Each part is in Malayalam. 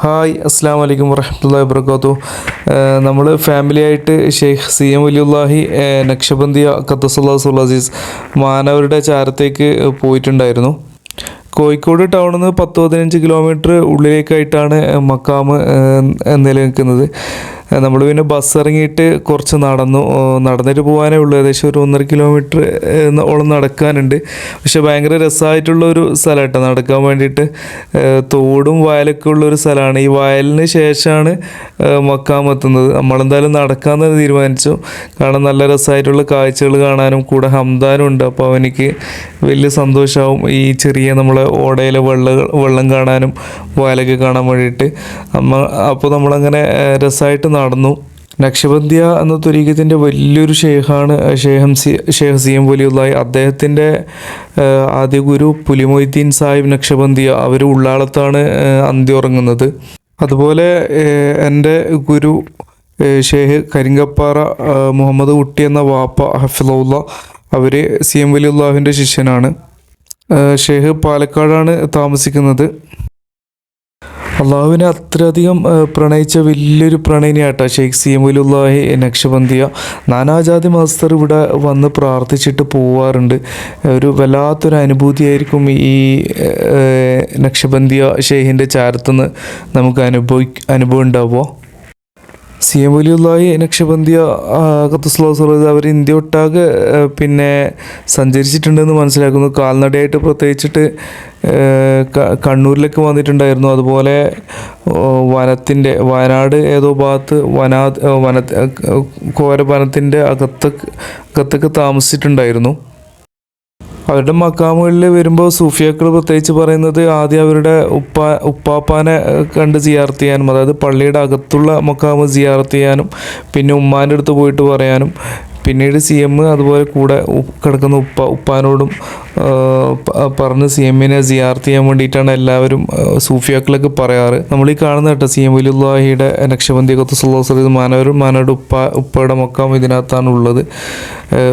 ഹായ് അസ്സാം വലൈക്കും വരഹമുല്ലാ വാബർക്കാത്തു നമ്മൾ ഫാമിലി ആയിട്ട് ഷെയ്ഖ് സി എം വലിയുല്ലാഹി നക്ഷബന്ദിയ ഖത്തസുല്ലാ സുല്ലാസീസ് മാനവരുടെ ചാരത്തേക്ക് പോയിട്ടുണ്ടായിരുന്നു. കോഴിക്കോട് ടൗണിൽ നിന്ന് പത്ത് പതിനഞ്ച് കിലോമീറ്റർ ഉള്ളിലേക്കായിട്ടാണ് മക്കാമ് നിലനിൽക്കുന്നത്. നമ്മൾ പിന്നെ ബസ് ഇറങ്ങിയിട്ട് കുറച്ച് നടന്നു. നടന്നിട്ട് പോകാനേ ഉള്ളൂ. ഏകദേശം ഒരു ഒന്നര കിലോമീറ്റർ ഓളം നടക്കാനുണ്ട്. പക്ഷെ ഭയങ്കര രസമായിട്ടുള്ള ഒരു സ്ഥലമാട്ടോ നടക്കാൻ വേണ്ടിയിട്ട് തോടും വയലൊക്കെ ഉള്ളൊരു സ്ഥലമാണ് ഈ വയലിന് ശേഷമാണ് മക്കാം എത്തുന്നത്. നമ്മളെന്തായാലും നടക്കാമെന്ന് തീരുമാനിച്ചു. കാരണം നല്ല രസമായിട്ടുള്ള കാഴ്ചകൾ കാണാനും കൂടെ ഹംദാനും ഉണ്ട്. അപ്പോൾ അവനിക്ക് വലിയ സന്തോഷമാവും ഈ ചെറിയ നമ്മളെ ഓടയിലെ വെള്ള വെള്ളം കാണാനും വയലൊക്കെ കാണാൻ വേണ്ടിയിട്ട്. അമ്മ അപ്പോൾ നമ്മളങ്ങനെ രസമായിട്ട് നടന്നു. നക്ഷബന്ധ്യ എന്ന തുരീഖത്തിന്റെ വലിയൊരു ഷെയ്ഖാണ് ഷെയ്ഹം സി ഷെയ്ഖ് സി എം വലിയുള്ളായി അദ്ദേഹത്തിന്റെ ആദ്യ ഗുരു പുലിമൊയ്തീൻ സാഹിബ് നക്ഷബന്ധിയ അവർ ഉള്ളാളത്താണ് ഉറങ്ങുന്നത്. അതുപോലെ എന്റെ ഗുരു ഷെയ്ഖ് കരിങ്കപ്പാറ മുഹമ്മദ് കുട്ടി എന്ന വാപ്പ ഹഫിലുള്ള അവർ സി എം വലിയുള്ളാഹുവിന്റെ ശിഷ്യനാണ് ഷെയ്ഖ് പാലക്കാടാണ് താമസിക്കുന്നത്. അള്ളാഹുവിനെ അത്രയധികം പ്രണയിച്ച വലിയൊരു പ്രണയിനിയാട്ടോ ഷെയ്ഖ് സീമുലുല്ലാഹി നക്ഷബന്ധിയ നാനാജാതി മാസ്റ്റർ ഇവിടെ വന്ന് പ്രാർത്ഥിച്ചിട്ട് പോവാറുണ്ട്. ഒരു വല്ലാത്തൊരു അനുഭൂതിയായിരിക്കും ഈ നക്ഷബന്ധിയ ഷെയ്ഖിന്റെ ചാരത്തുനിന്ന് നമുക്ക് അനുഭവി അനുഭവം ഉണ്ടാവുക. സി എം വലിയുള്ളായി നക്ഷബന്ധിയ ഖത്തുസ്ലാസ് അവർ ഇന്ത്യ ഒട്ടാകെ പിന്നെ സഞ്ചരിച്ചിട്ടുണ്ടെന്ന് മനസ്സിലാക്കുന്നു. കാൽനടയായിട്ട് പ്രത്യേകിച്ചിട്ട് കണ്ണൂരിലേക്ക് വന്നിട്ടുണ്ടായിരുന്നു. അതുപോലെ വനത്തിന്റെ വയനാട് ഏതോ ഭാഗത്ത് വനാ വന കോരവനത്തിന്റെ വനത്തിന്റെ അകത്ത് അകത്തൊക്കെ താമസിച്ചിട്ടുണ്ടായിരുന്നു. അവരുടെ മക്കാമുകളിൽ വരുമ്പോൾ സൂഫിയാക്കൾ പ്രത്യേകിച്ച് പറയുന്നത് ആദ്യം അവരുടെ ഉപ്പ ഉപ്പാപ്പാനെ കണ്ട് സിയാർത്ത് ചെയ്യാനും അതായത് പള്ളിയുടെ അകത്തുള്ള മക്കാമ് സിയാർത്ത് ചെയ്യാനും പിന്നെ ഉമ്മാന്റെ അടുത്ത് പോയിട്ട് പറയാനും പിന്നീട് സി എം അതുപോലെ കൂടെ കിടക്കുന്ന ഉപ്പ ഉപ്പാനോടും പറഞ്ഞ് സി എമ്മിനെ സിയാർത്ത് ചെയ്യാൻ വേണ്ടിയിട്ടാണ് എല്ലാവരും സൂഫിയാക്കളൊക്കെ പറയാറ്. നമ്മൾ ഈ കാണുന്ന കേട്ടോ സി എം വലിയുല്ലാഹിയുടെ നക്ഷബന്തി കത്തുസുല്ലാസ് മാനവരും മാനവരുടെ ഉപ്പ ഉപ്പയുടെ മൊക്കം ഇതിനകത്താണ് ഉള്ളത്.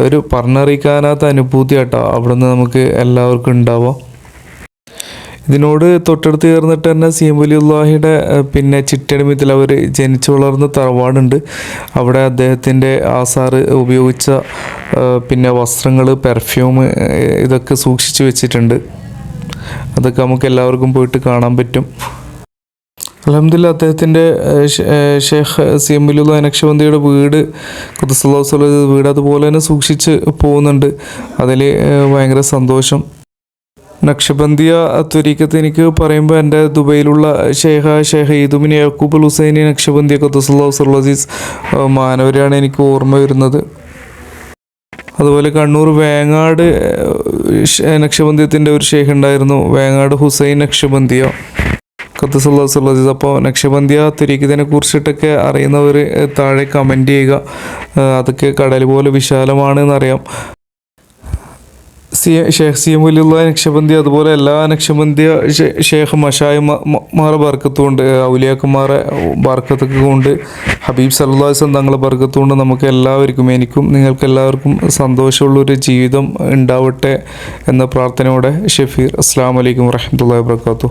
ഒരു പറഞ്ഞറിയിക്കാനാത്ത അനുഭൂതി കേട്ടോ അവിടുന്ന് നമുക്ക് എല്ലാവർക്കും ഉണ്ടാവാം. ഇതിനോട് തൊട്ടടുത്ത് ചേർന്നിട്ട് തന്നെ സി എം വലിയുല്ലാഹിയുടെ ഏഹ്, പിന്നെ ചിറ്റടിമത്തിൽ അവർ ജനിച്ചു വളർന്ന തറവാടുണ്ട്. അവിടെ അദ്ദേഹത്തിന്റെ ആസാറ് ഉപയോഗിച്ച പിന്നെ വസ്ത്രങ്ങൾ പെർഫ്യൂം ഇതൊക്കെ സൂക്ഷിച്ചു വെച്ചിട്ടുണ്ട്. അതൊക്കെ നമുക്ക് എല്ലാവർക്കും പോയിട്ട് കാണാൻ പറ്റും. അലഹമില്ല അദ്ദേഹത്തിന്റെ ഷേഖ് സി എം വലിയുള്ള നക്ഷബന്ധിയുടെ വീട് കുതുസുല്ലാസ്വല വീട് അതുപോലെ തന്നെ സൂക്ഷിച്ച് പോകുന്നുണ്ട്. അതിൽ ഭയങ്കര സന്തോഷം. നക്ഷബന്ദിയ ത്വരീക്കത്ത് എനിക്ക് പറയുമ്പോൾ എന്റെ ദുബൈയിലുള്ള ഷെയ്ഖ ഷേഖ ഈദുബിൻ യക്കൂബ് ഹുസൈനി നക്ഷബന്ദിയ ഖത്തുസുല്ലാസുല്ലീസ് മാനവരാണ് എനിക്ക് ഓർമ്മ വരുന്നത്. അതുപോലെ കണ്ണൂർ വേങ്ങാട് നക്ഷബന്ധ്യത്തിന്റെ ഒരു ഷെയ്ഖ് ഉണ്ടായിരുന്നു വേങ്ങാട് ഹുസൈൻ നക്ഷബന്ദിയ ഖത്തുസുല്ലാസുല്ലീസ് അപ്പോൾ നക്ഷബന്ധ്യ ത്വരീക്കത്തിനെ കുറിച്ചിട്ടൊക്കെ അറിയുന്നവർ താഴെ കമന്റ് ചെയ്യുക. അതൊക്കെ കടൽ പോലെ വിശാലമാണ് എന്നറിയാം. C Shaikh C M Valiyulla Naqshbandi അതുപോലെ എല്ലാ നക്ഷബന്തി ഷേഖ് മഷായി മാറെ ബർക്കത്തുകൊണ്ട് ഔലിയാക്കുമാറെ ബർക്കത്തൊക്കെ കൊണ്ട് ഹബീബ് സല്ലാസ്ലം തങ്ങളെ ബർക്കത്തുകൊണ്ട് നമുക്ക് എല്ലാവർക്കും എനിക്കും നിങ്ങൾക്ക് എല്ലാവർക്കും സന്തോഷമുള്ളൊരു ജീവിതം ഉണ്ടാവട്ടെ എന്ന പ്രാർത്ഥനയോടെ ഷെഫീർ അസ്സാം വലൈക്കും വരഹമുല്ലാ വാബർക്കാത്തു